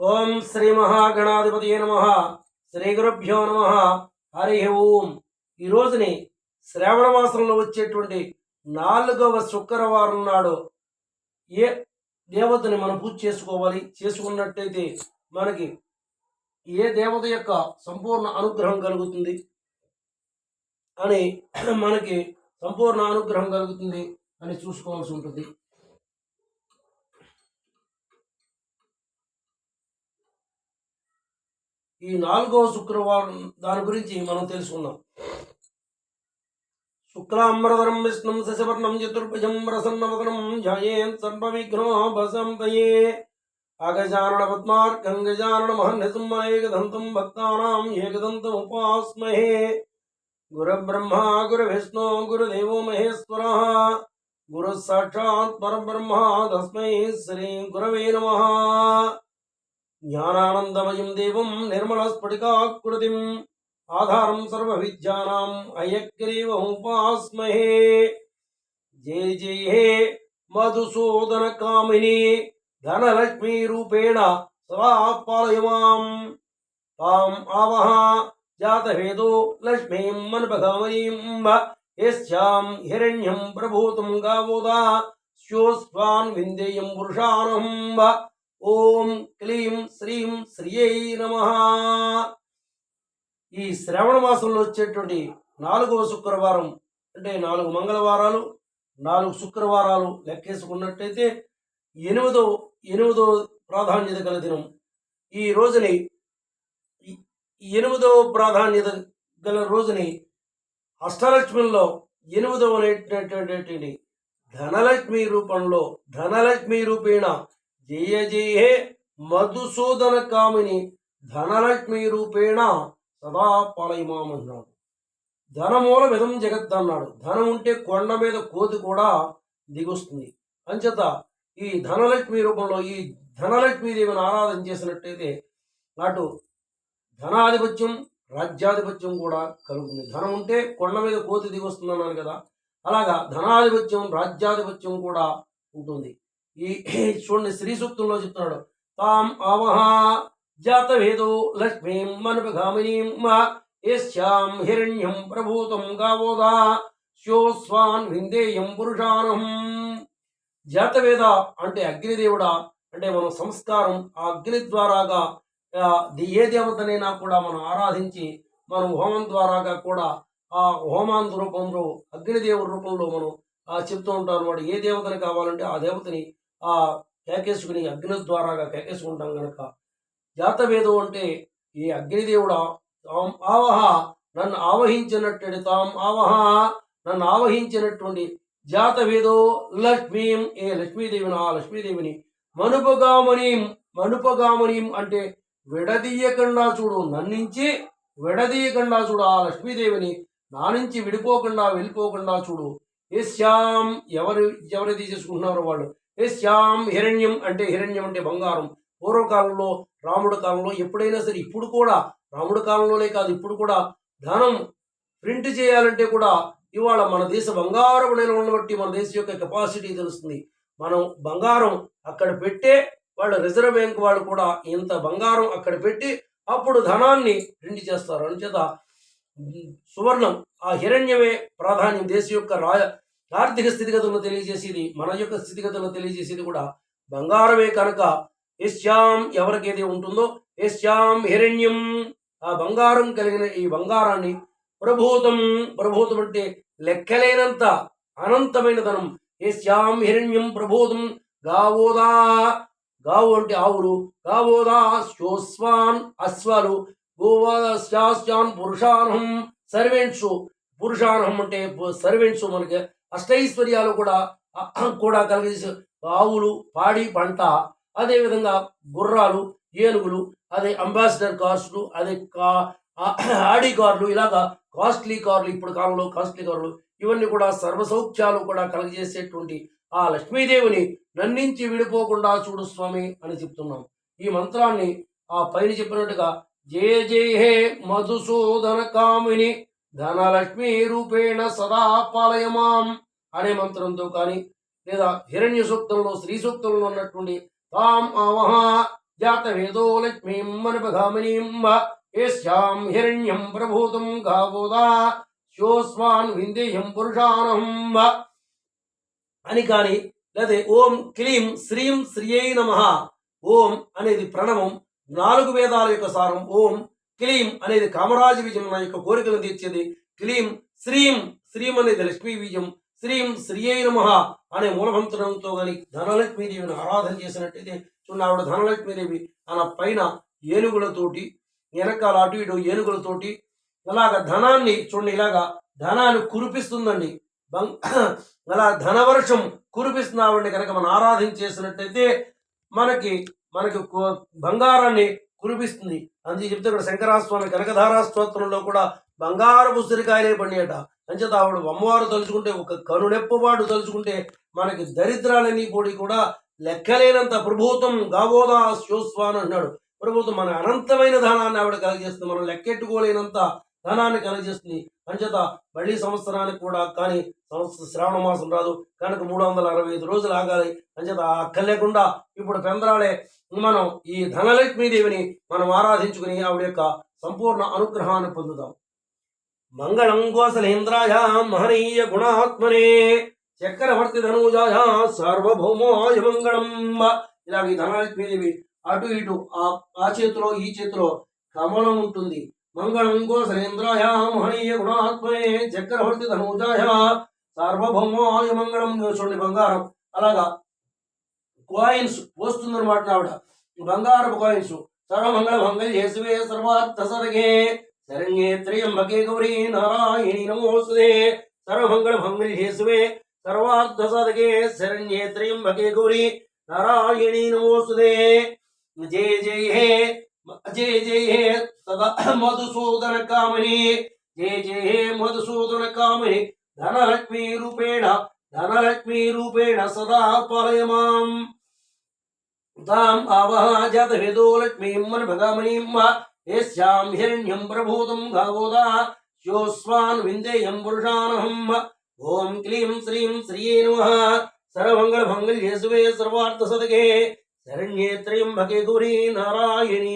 ఓం శ్రీ మహాగణాధిపతి నమ. శ్రీ గురుభ్యో నమ. హరి ఓం. ఈ రోజుని శ్రావణ మాసంలో వచ్చేటువంటి నాలుగవ శుక్రవారం నాడు ఏ దేవతని మనం పూజ చేసుకోవాలి? చేసుకున్నట్టయితే మనకి ఏ దేవత యొక్క సంపూర్ణ అనుగ్రహం కలుగుతుంది? అని మనకి సంపూర్ణ అనుగ్రహం కలుగుతుంది అని చూసుకోవాల్సి ఉంటుంది. ఈ నాలుగవ శుక్రవారం దాని గురించి మనం తెలుసుకుందాం. శుక్లాంబరధరం విష్ణుం శశవర్ణం చతుర్భుజం ప్రసన్నవదనం ధ్యాయేన్ సర్వవిఘ్నోపశంతయే అగజానన పద్మార్కం గజానన మహన్యసింహ ఏకదంతం భక్తానాం ఏకదంతం ఉపాస్మహే. గురుబ్రహ్మ గురువిష్ణు గురుదేవో మహేశ్వర గురు సాక్షాత్ పరబ్రహ్మ తస్మై శ్రీ గురవే నమః. జ్ఞానానందమయం దేవం నిర్మలస్ఫటికాకృతిం. ఆధారం సర్వ విద్యానాం అయగ్రీవముపాస్మహే జయ జయ హే మధుసూదన కామిని ధనలక్ష్మీ రూపేణ సదా పాలయమాం తాం ఆవహ జాతవేదో లక్ష్మీం మన్పగామనీం యస్యాం హిరణ్యం ప్రభూతం గావోదా. స్యోస్వాన్ విందేయం పురుషానం ఓం క్లీం శ్రీం శ్రీయై నమ. ఈ శ్రావణ మాసంలో వచ్చేటువంటి నాలుగవ శుక్రవారం అంటే నాలుగు మంగళవారాలు నాలుగు శుక్రవారాలు లెక్కేసుకున్నట్టయితే ఎనిమిదో ఎనిమిదో ప్రాధాన్యత గల దినం. ఈ రోజుని ఎనిమిదవ ప్రాధాన్యత గల రోజుని అష్టలక్ష్మిలో ఎనిమిదవ అనేటటువంటి ధనలక్ష్మి రూపంలో ధనలక్ష్మి రూపేణ జయజయే మధుసూదన కామిని ధనలక్ష్మి రూపేణ సదా పాలయమామన్నాడు. ధనమూల విధం జగత్ అన్నాడు. ధనం ఉంటే కొండ మీద కోతి కూడా దిగుస్తుంది. అంచేత ఈ ధనలక్ష్మి రూపంలో ఈ ధనలక్ష్మీదేవిని ఆరాధన చేసినట్టయితే నాటు ధనాధిపత్యం రాజ్యాధిపత్యం కూడా కలుగుతుంది. ధనం ఉంటే కొండ మీద కోతి దిగొస్తుంది అన్నాను కదా అలాగా ధనాధిపత్యం రాజ్యాధిపత్యం కూడా ఉంటుంది. ఈ చూడండి శ్రీ సూక్తంలో చెప్తున్నాడు. తాం ఆవహ జాతవేదో లక్ష్మీం మనుపగామినీం యస్యాం హిరణ్యం ప్రభూతం గావోదా శోస్వాన్ విందేయం పురుషానం జాతవేద అంటే అగ్నిదేవుడా అంటే మనం సంస్కారం ఆ అగ్ని ద్వారాగా ది- ఏ దేవతనైనా కూడా మనం ఆరాధించి మనం హోమం ద్వారాగా కూడా ఆ హోమాంత రూపంలో అగ్నిదేవుడి రూపంలో మనం చెప్తూ ఉంటారు వాడు ఏ దేవతని కావాలంటే ఆ దేవతని ఆ కేకేసుకుని అగ్ని ద్వారాగా కేకేసుకుంటాం గనక జాతవేదం అంటే ఈ అగ్నిదేవుడా తాం ఆవహ నన్ను ఆవహించినట్టు తాం ఆవహ నన్ను ఆవహించినటువంటి జాతవేదో లక్ష్మీం ఏ లక్ష్మీదేవిని ఆ లక్ష్మీదేవిని మనుపగామనీం మనుపగామనీం అంటే విడదీయకుండా చూడు నన్నించి విడదీయకుండా చూడు ఆ లక్ష్మీదేవిని నా నుంచి విడిపోకుండా వెళ్ళిపోకుండా చూడు యశ్యాం ఎవరు ఎవరు తీసేసుకుంటున్నారో వాళ్ళు యశ్యాం హిరణ్యం అంటే హిరణ్యం అంటే బంగారం. పూర్వకాలంలో రాముడి కాలంలో ఎప్పుడైనా సరే ఇప్పుడు కూడా రాముడి కాలంలోనే కాదు ఇప్పుడు కూడా ధనం ప్రింట్ చేయాలంటే కూడా ఇవాళ మన దేశ బంగారం నిల్వలను బట్టి మన దేశం యొక్క కెపాసిటీ తెలుస్తుంది. మనం బంగారం అక్కడ పెట్టే వాళ్ళ రిజర్వ్ బ్యాంక్ వాళ్ళు కూడా ఇంత బంగారం అక్కడ పెట్టి అప్పుడు ధనాన్ని ప్రింట్ చేస్తారు. అందుచేత సువర్ణం ఆ హిరణ్యమే ప్రాధాన్యం దేశం యొక్క రాయ ఆర్థిక స్థితిగతులను తెలియజేసేది మన యొక్క స్థితిగతులను తెలియజేసేది కూడా బంగారమే కనుక. యశ్యాం ఎవరికైతే ఉంటుందో యశ్యాం హిరణ్యం. ఆ బంగారం కలిగిన ఈ బంగారాన్ని ప్రభూతం ప్రభూతం అంటే లెక్కలేనంత అనంతమైన ధనం యశ్యాం హిరణ్యం ప్రభూతం గావోదా. గావు అంటే ఆవులు గావోదా శోస్వాన్ అశ్వాలు గోవాశ్చాన్ పురుషానహం సర్వెంట్స్ పురుషానహం అంటే సర్వెంట్స్ మనకి అష్టైశ్వర్యాలు కూడా కూడా కలిగేసి ఆవులు పాడి పంట అదేవిధంగా గుర్రాలు ఏనుగులు అదే అంబాసిడర్ కార్లు అదే కా ఆడి కార్లు ఇలాగా కాస్ట్లీ కార్లు ఇప్పుడు కాలంలో కాస్ట్లీ కార్లు ఇవన్నీ కూడా సర్వసౌఖ్యాలు కూడా కలగజేసేటువంటి ఆ లక్ష్మీదేవిని నన్నించి విడిపోకుండా చూడు స్వామి అని చెప్తున్నాం. ఈ మంత్రాన్ని ఆ పైన చెప్పినట్టుగా జయ జయ హే మధుసూదన కామిని ధనలక్ష్మి రూపేణ సదా పాలయమాం అనే మంత్రంతో కానీ లేదా హిరణ్య సూక్తంలో స్త్రీ సూక్తంలో ఉన్నటువంటి తాం ఆవహ జాతవేదో లక్ష్మీం అనుపగామినీం యస్యాం హిరణ్యం ప్రభూతం గావోదా శోస్వాన్ విందేయం పురుషానహం అని కానీ లేదా ఓం క్లీం శ్రీం శ్రీయై నమ ఓం అనేది ప్రణవం నాలుగు వేదాల యొక్క సారం ఓం క్లీం అనేది కామరాజ విజయం నా యొక్క కోరికలను తీర్చేది. క్లీం శ్రీం శ్రీం అనేది లక్ష్మీ బీజం శ్రీం శ్రీయై నమ అనే మూలమంత్రంతో కానీ ధనలక్ష్మీదేవిని ఆరాధన చేసినట్టయితే చూడండి ఆవిడ ధనలక్ష్మీదేవి తన పైన ఏనుగులతోటి వెనకాల అటు ఇటు ఏనుగులతోటి అలాగ ధనాన్ని చూడండి ఇలాగా ధనాన్ని కురిపిస్తుందండి. అలా ధనవర్షం కురిపిస్తున్న ఆవిడని కనుక మనం ఆరాధన చేసినట్టయితే మనకి మనకి కో- బంగారాన్ని కురిపిస్తుంది. అందుకే చెప్తే ఇక్కడ శంకరాస్వామి కనకధారా స్తోత్రంలో కూడా బంగారు ఉసిరికాయలే పండియట. అంచేత ఆవిడ అమ్మవారు తలుచుకుంటే ఒక కరుణెప్పవాడు తలుచుకుంటే మనకి దరిద్రాలన్నీ పొడి కూడా లెక్కలేనంత ప్రభుత్వం గావోదా శోస్వాన్ అన్నాడు. ప్రభుత్వం మన అనంతమైన ధనాన్ని ఆవిడ కలిగేస్తుంది మనం లెక్కెట్టుకోలేనంత ధనాన్ని కలగజేస్తుంది. అంచేత మళ్ళీ సంవత్సరానికి కూడా కానీ సంవత్సరం శ్రావణ మాసం రాదు. కనుక మూడు వందల అరవై ఐదు రోజులు ఆగాలి. అంచేత ఆ అక్క లేకుండా ఇప్పుడు పెందరాలే మనం ఈ ధనలక్ష్మీదేవిని మనం ఆరాధించుకుని ఆవిడ యొక్క సంపూర్ణ అనుగ్రహాన్ని పొందుదాం. మంగళం కోసలేంద్రాయ మహనీయ గుణాత్మనే చక్రవర్తి ధనుజాయ సార్వభౌమాయ మంగళం ఇలాగ ఈ ధనలక్ష్మీదేవి అటు ఇటు ఆ ఆ చేతిలో ఈ చేతిలో కమలం ఉంటుంది. మంగళం కోసలేంద్రాయ మహనీయ గుణాత్మనే చక్రవర్తి ధనుజాయ సార్వభౌమాయ మంగళం చూడండి బంగారం. అలాగా కాయిన్స్ పోస్తుందన్నమాట ఆవిడ బంగారపు కాయిన్స్ సర్వమంగళ మంగళ శివే సర్వార్థ సరగే శరణ్యే త్రయంబకే గౌరీ నారాయణి నమోస్తుదే సర్వమంగళ మంగళ శివే సర్వార్థ సదగే శరణ్యే త్రయంబకే గౌరీ నారాయణి నమోస్తుదే జయ జయ హే. జయ జయ హే సదా మధుసూదన కామిని. జయ జయ హే మధుసూదన కామిని. ధనలక్ష్మీ రూపేణ ధనలక్ష్మీ రూపేణ సదా పాలయ మాం తాం ఆవహ జాత వేదో లక్ష్మీం మన భగామణీం వా. ఏష్యాం హిరణ్యం ప్రభూతం గావోదా. శోస్వాన్ విందేయం పురుషానహం ఓం క్లీం శ్రీం శ్రీయే నమ. సర్వమంగళ మంగళ్యేశువే సర్వార్థ సదగే శరణ్యే త్రయంబకే గురి నారాయణి